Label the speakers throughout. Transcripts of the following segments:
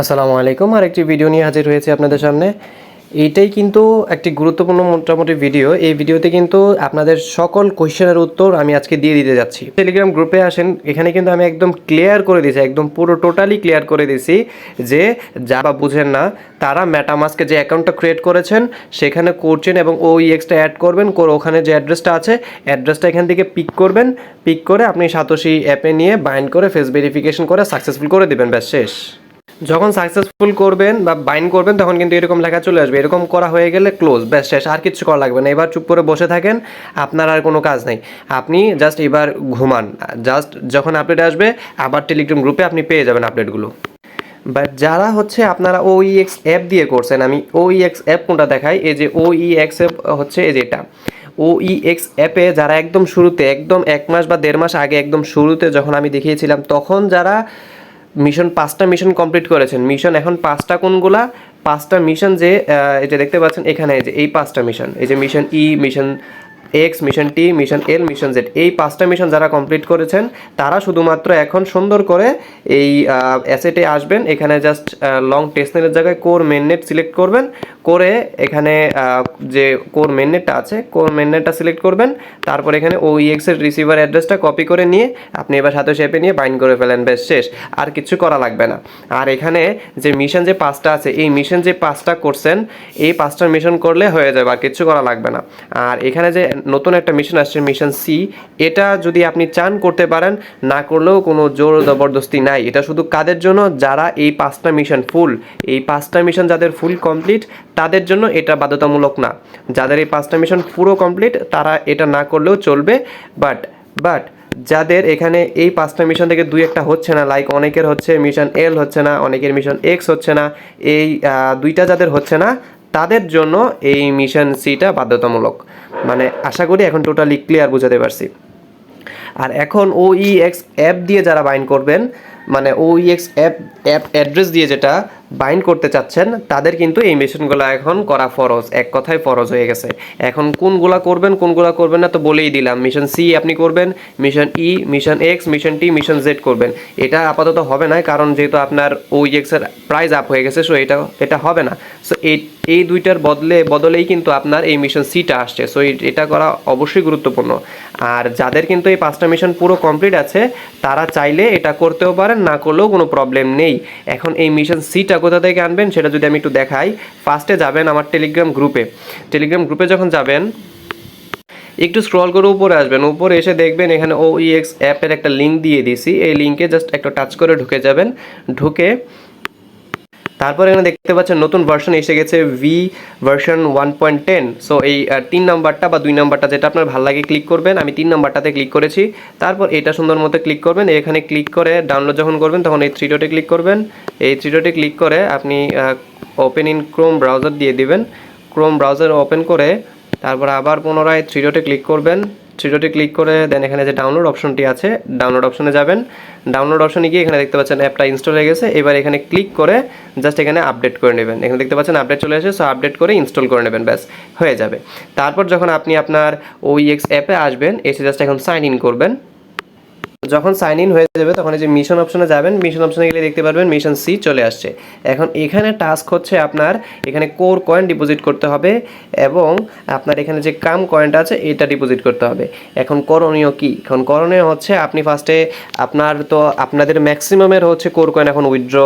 Speaker 1: আসসালামু আলাইকুম। আর একটি ভিডিও নিয়ে হাজির হয়েছে আপনাদের সামনে। এইটাই কিন্তু একটি গুরুত্বপূর্ণ মোটামুটি ভিডিও। এই ভিডিওতে কিন্তু আপনাদের সকল কোয়েশ্চেনের উত্তর আমি আজকে দিয়ে দিতে যাচ্ছি। টেলিগ্রাম গ্রুপে আসেন, এখানে কিন্তু আমি একদম ক্লিয়ার করে দিয়েছি, একদম পুরো টোটালি ক্লিয়ার করে দিয়েছি যে যারা বুঝেন না, তারা ম্যাটামাস্কে যে অ্যাকাউন্টটা ক্রিয়েট করেছেন, সেখানে করছেন এবং ওই এক্সটা অ্যাড করবেন, করে ওখানে যে অ্যাড্রেসটা আছে অ্যাড্রেসটা এখান থেকে পিক করবেন। পিক করে আপনি সাতোশি অ্যাপে নিয়ে বাইন্ড করে ফেস ভেরিফিকেশন করে সাকসেসফুল করে দেবেন, ব্যাস শেষ। যখন সাকসেসফুল করবেন বা বাইন করবেন, তখন কিন্তু এরকম লেখা চলে আসবে। এরকম করা হয়ে গেলে ক্লোজ ব্যাস শেষ, আর কিছু করা লাগবে না। এবার চুপ করে বসে থাকেন, আপনার আর কোনো কাজ নেই। আপনি জাস্ট এবার ঘুমান। জাস্ট যখন আপডেট আসবে, আবার টেলিগ্রাম গ্রুপে আপনি পেয়ে যাবেন আপডেটগুলো বাট যারা হচ্ছে আপনারা ওইএক্স অ্যাপ দিয়ে করছেন, আমি ওইএক্স অ্যাপ কোনটা দেখাই? এই যে ওইএক্স অ্যাপ হচ্ছে এই যে যেটা ওইএক্স অ্যাপে যারা একদম শুরুতে, একদম এক মাস বা দেড় মাস আগে একদম শুরুতে যখন আমি দেখিয়েছিলাম, তখন যারা মিশন পাঁচটা মিশন কমপ্লিট করেছেন। মিশন এখন পাঁচটা কোনগুলা? পাঁচটা মিশন যে এটা দেখতে পাচ্ছেন এখানে এই যে, এই পাঁচটা মিশন। এই যে mission E, mission X mission T mission L mission Z এই পাঁচটা মিশন যারা কমপ্লিট করেছেন, তারা শুধুমাত্র এখন সুন্দর করে এই অ্যাসেটে আসবেন। এখানে জাস্ট লং টেস্টনেটের জায়গায় কোর মেননেট সিলেক্ট করবেন। করে এখানে যে কোর মেননেটটা আছে কোর মেননেটটা সিলেক্ট করবেন। তারপর এখানে ওইএক্স এর রিসিভার অ্যাড্রেসটা কপি করে নিয়ে আপনি এবার সাথে শেপে নিয়ে বাইন্ড করে ফেলেন। বেশ শেষ। আর কিছু করা লাগবে না। আর এখানে যে মিশন যে পাঁচটা আছে, এই মিশন যে পাঁচটা করছেন, এই পাঁচটা মিশন করলে হয়ে যাবে, আর কিছু করা লাগবে না। আর এখানে যে নতুন একটা মিশন আসছে মিশন সি এটা যদি আপনি চান করতে পারেন, না করলেও কোনো জোর জবরদস্তি নাই। এটা শুধু কাদের জন্য? যারা এই পাঁচটা মিশন ফুল এই পাঁচটা মিশন যাদের ফুল কমপ্লিট তাদের জন্য এটা বাধ্যতামূলক না। যাদের এই পাঁচটা মিশন পুরো কমপ্লিট তারা এটা না করলেও চলবে। বাট বাট যাদের এখানে এই পাঁচটা মিশন থেকে দুই একটা হচ্ছে না লাইক অনেকের হচ্ছে মিশন এল হচ্ছে না, অনেকের মিশন এক্স হচ্ছে না, এই দুইটা যাদের হচ্ছে না তাদের জন্য এই মিশন সিটা বাধ্যতামূলক। মানে আশা করি এখন টোটালি ক্লিয়ার বুঝাতে পারছি। আর এখন ও ওইএক্স অ্যাপ দিয়ে যারা বাইন্ড করবেন মানে ও ওইএক্স অ্যাপ অ্যাপ অ্যাড্রেস দিয়ে যেটা বাইন্ড করতে চাচ্ছেন, তাদের কিন্তু এই মিশনগুলো এখন করা ফরজ, এক কথায় ফরজ হয়ে গেছে। এখন কোনগুলা করবেন কোনগুলা করবেন না তো বলেই দিলাম। মিশন সি আপনি করবেন mission E mission X mission T mission Z করবেন। এটা আপাতত হবে না, কারণ যেহেতু আপনার ওইএক্স এক্সের প্রাইস আপ হয়ে গেছে সো এটা এটা হবে না। সো এই এই দুইটার বদলে, বদলেই কিন্তু আপনার এই মিশন সিটা আসছে। সো এটা করা অবশ্যই গুরুত্বপূর্ণ। আর যাদের কিন্তু এই পাঁচটা মিশন পুরো কমপ্লিট আছে, তারা চাইলে এটা করতেও পারেন, না করলেও কোনো প্রবলেম নেই। এখন এই মিশন সিটা কোথা থেকে আনবেন সেটা যদি আমি একটু দেখাই। ফার্স্টে যাবেন আমার টেলিগ্রাম গ্রুপে টেলিগ্রাম গ্রুপে যখন যাবেন, একটু স্ক্রল করে উপরে আসবেন। উপরে এসে দেখবেন এখানে ও ওইএক্স অ্যাপের একটা লিঙ্ক দিয়ে দিছি এই লিঙ্কে জাস্ট একটা টাচ করে ঢুকে যাবেন। ঢুকে তারপর এখানে দেখতে পাচ্ছেন নতুন ভার্সন এসে গেছে V version one point ten so এই তিন নাম্বারটা বা দুই নাম্বারটা যেটা আপনার ভালো লাগে ক্লিক করবেন। আমি তিন নাম্বারটাতে ক্লিক করেছি। তারপর এটা সুন্দর মতো ক্লিক করবেন। এখানে ক্লিক করে ডাউনলোড যখন করবেন, তখন এই থ্রি ডটে ক্লিক করবেন। এই থ্রি ডটে ক্লিক করে আপনি ওপেন ইন ক্রোম ব্রাউজার দিয়ে দিবেন। ক্রোম ব্রাউজার ওপেন করে তারপর আবার পুনরায় থ্রি ডটে ক্লিক করবেন। থ্রি ক্লিক করে দেন এখানে যে ডাউনলোড অপশনটি আছে ডাউনলোড অপশনে যাবেন। ডাউনলোড অপশনে গিয়ে এখানে দেখতে পাচ্ছেন অ্যাপটা ইনস্টল হয়ে গেছে। এবার এখানে ক্লিক করে জাস্ট এখানে আপডেট করে নেবেন। এখানে দেখতে পাচ্ছেন আপডেট চলে এসে সো আপডেট করে ইনস্টল করে নেবেন, ব্যাস, হয়ে যাবে। তারপর যখন আপনি আপনার ওই এক্স অ্যাপে আসবেন, এসে জাস্ট এখন সাইন ইন করবেন। যখন সাইন ইন হয়ে যাবে, তখন এই যে মিশন অপশনে যাবেন মিশন অপশনে গেলে দেখতে পারবেন মিশন সি চলে আসছে। এখন এখানে টাস্ক হচ্ছে আপনার, এখানে কোর কয়েন ডিপোজিট করতে হবে এবং আপনার এখানে যে কাম কয়েনটা আছে, এটা ডিপোজিট করতে হবে। এখন করণীয় কি? এখন করণীয় হচ্ছে আপনি ফার্স্টে আপনার তো আপনাদের ম্যাক্সিমামের হচ্ছে কোর কয়েন এখন উইথড্র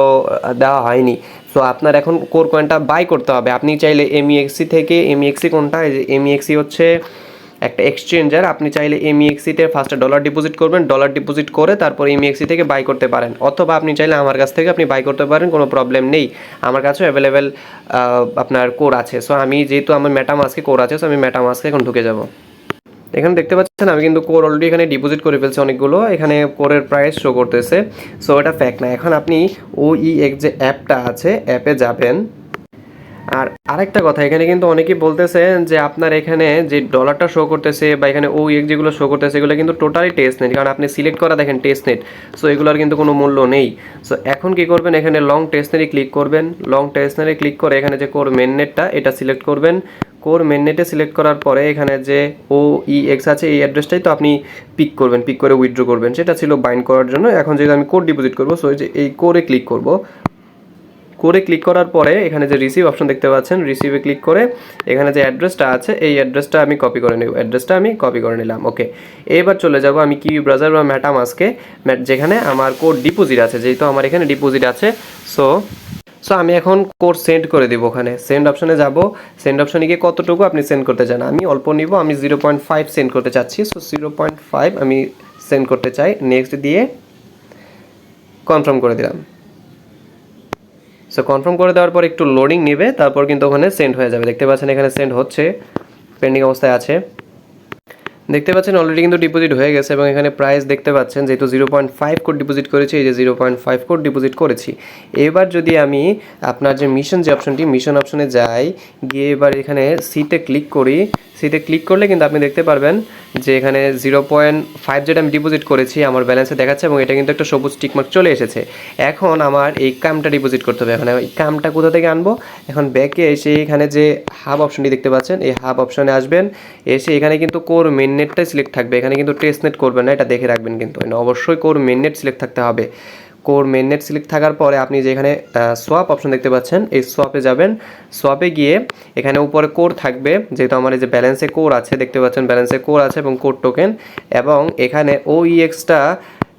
Speaker 1: দেওয়া হয়নি। সো আপনার এখন কোর কয়েনটা বাই করতে হবে। আপনি চাইলে এমইএক্সি থেকে এমইএক্সি কোনটা? এই যে এমইএক্সি হচ্ছে একটা এক্সচেঞ্জার আপনি চাইলে এমইএক্সিতে ফার্স্টে ডলার ডিপোজিট করবেন ডলার ডিপোজিট করে তারপর এমইএক্সি থেকে বাই করতে পারেন। অথবা আপনি চাইলে আমার কাছ থেকে আপনি বাই করতে পারেন, কোনো প্রবলেম নেই। আমার কাছেও অ্যাভেলেবেল আপনার কোর আছে। সো আমি যেহেতু আমার ম্যাটামাস্কে কোর আছে সো আমি ম্যাটামাস্কে এখন ঢুকে যাব। এখানে দেখতে পাচ্ছেন, আমি কিন্তু কোর অলরেডি এখানে ডিপোজিট করে ফেলছি অনেকগুলো। এখানে কোরের প্রাইস শো করতেছে। সো এটা ফ্যাক্ট না। এখন আপনি ওই এক যে অ্যাপটা আছে অ্যাপে যাবেন। আর আরেকটা কথা, এখানে কিন্তু অনেকেই বলতেছে যে আপনার এখানে যে ডলারটা শো করতেছে বা এখানে ও এক যেগুলো শো করতেছে, এগুলো কিন্তু টোটালি টেস্ট নেট কারণ আপনি সিলেক্ট করা দেখেন টেস্ট নেট সো এগুলোর কিন্তু কোনো মূল্য নেই। সো এখন কি করবেন, এখানে লং টেস্ট নেটে ক্লিক করবেন লং টেস্ট নেটে ক্লিক করে এখানে যে কোর মেন নেটটা এটা সিলেক্ট করবেন। কোর মেন নেটে সিলেক্ট করার পরে এখানে যে ও ই এক্স আছে, এই অ্যাড্রেসটাই তো আপনি পিক করবেন পিক করে উইথড্র করবেন, সেটা ছিল বাইন্ড করার জন্য। এখন যেহেতু আমি কোড ডিপোজিট করব সো এই যে এই কোরে ক্লিক করব করে ক্লিক করার পরে এখানে যে রিসিভ অপশন দেখতে পাচ্ছেন রিসিভে ক্লিক করে এখানে যে অ্যাড্রেসটা আছে, এই অ্যাড্রেসটা আমি কপি করে নেব। অ্যাড্রেসটা আমি কপি করে নিলাম। ওকে এবার চলে যাব আমি কিউই ব্রাজার বা ম্যাটাম আজকে যেখানে আমার কোড ডিপোজিট আছে, যেহেতু আমার এখানে ডিপোজিট আছে সো সো আমি এখন কোড সেন্ড করে দিব ওখানে। সেন্ড অপশনে যাব। সেন্ড অপশনে গিয়ে কতটুকু আপনি সেন্ড করতে চান? আমি অল্প নিব, আমি জিরো পয়েন্ট ফাইভ সেন্ড করতে চাচ্ছি সো জিরো পয়েন্ট ফাইভ আমি সেন্ড করতে চাই। নেক্সট দিয়ে কনফার্ম করে দিলাম। সো কনফার্ম করে দেওয়ার পর একটু লোডিং নেবে, তারপর কিন্তু ওখানে সেন্ড হয়ে যাবে। দেখতে পাচ্ছেন এখানে সেন্ড হচ্ছে পেন্ডিং অবস্থায় আছে। দেখতে পাচ্ছেন অলরেডি কিন্তু ডিপোজিট হয়ে গেছে এবং এখানে প্রাইস দেখতে পাচ্ছেন, যেহেতু zero point five code deposit করেছি, এই যে zero point five code deposit করেছি। এবার যদি আমি আপনার যে মিশন যে অপশনটি মিশন অপশনে যাই, গিয়ে এবার এখানে সিতে ক্লিক করি সিতে ক্লিক করলে কিন্তু আপনি দেখতে পারবেন যে এখানে জিরো পয়েন্ট ফাইভ যেটা আমি ডিপোজিট করেছি, আমার ব্যালেন্সে দেখাচ্ছে এবং এটা কিন্তু একটা সবুজ টিকমার্ক চলে এসেছে। এখন আমার এই কামটা ডিপোজিট করতে হবে। এখন এই কামটা কোথা থেকে আনব? এখন ব্যাকে এসে এখানে যে হাব অপশনটি দেখতে পাচ্ছেন, এই হাব অপশনে আসবেন, এসে এখানে কিন্তু কোর মেন নেটটাই সিলেক্ট থাকবে। এখানে কিন্তু টেস্ট নেট করবেন না, এটা দেখে রাখবেন কিন্তু। অবশ্যই কোর মেন নেট সিলেক্ট থাকতে হবে। কোর মেন নেট সিলেক্ট থাকার পরে আপনি যেখানে সোয়াপ অপশন দেখতে পাচ্ছেন, এই সোয়াপে যাবেন। সোয়াপে গিয়ে এখানে উপরে কোর থাকবে, যেহেতু আমার এই যে ব্যালেন্সে কোর আছে, দেখতে পাচ্ছেন ব্যালেন্সে কোর আছে এবং কোর টোকেন এবং এখানে ও ইএক্সটা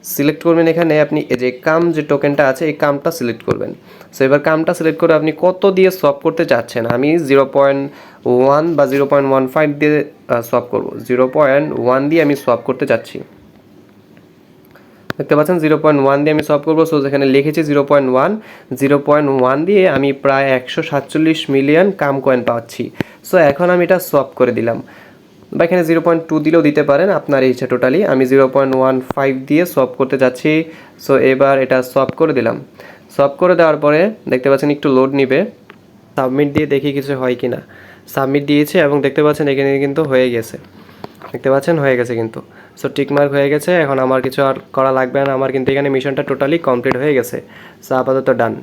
Speaker 1: সিলেক্ট করবেন এখানে আপনি যে কাম যে টোকেনটা আছে, এই কামটা সিলেক্ট করবেন। সো এবার কামটা সিলেক্ট করে আপনি কত দিয়ে সোয়াপ করতে চাচ্ছেন? আমি জিরো পয়েন্ট ওয়ান বা জিরো পয়েন্ট ওয়ান ফাইভ দিয়ে সোয়াপ করব। জিরো পয়েন্ট ওয়ান দিয়ে আমি সোয়াপ করতে চাচ্ছি। দেখতে পাচ্ছেন? জিরো পয়েন্ট ওয়ান দিয়ে আমি সলভ করব। সো যেখানে লিখেছি zero point one zero point one দিয়ে আমি প্রায় একশো সাতচল্লিশ মিলিয়ন কাম কয়েন পাচ্ছি। সো এখন আমি এটা সলভ করে দিলাম। বা এখানে জিরো পয়েন্ট টু দিলেও দিতে পারেন আপনার ইচ্ছা টোটালি আমি জিরো পয়েন্ট ওয়ান ফাইভ দিয়ে সলভ করতে যাচ্ছি। সো এবার এটা সলভ করে দিলাম। সলভ করে দেওয়ার পরে দেখতে পাচ্ছেন একটু লোড নিবে। সাবমিট দিয়ে দেখি কিছু হয় কি না সাবমিট দিয়েছে এবং দেখতে পাচ্ছেন এখানে কিন্তু হয়ে গেছে। দেখতে পাচ্ছেন হয়ে গেছে কিন্তু। সো টিকমার্ক হয়ে গেছে। এখন আমার কিছু আর করা লাগবে না। আমার কিন্তু এখানে মিশনটা টোটালি কমপ্লিট হয়ে গেছে। সো আপাতত ডান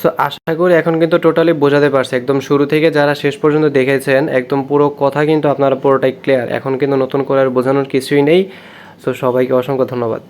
Speaker 1: সো আশা করি এখন কিন্তু টোটালি বোঝাতে পারছে। একদম শুরু থেকে যারা শেষ পর্যন্ত দেখেছেন, একদম পুরো কথা কিন্তু আপনারা পুরোটাই ক্লিয়ার এখন কিন্তু নতুন করে আর বোঝানোর কিছুই নেই। সো সবাইকে অসংখ্য ধন্যবাদ।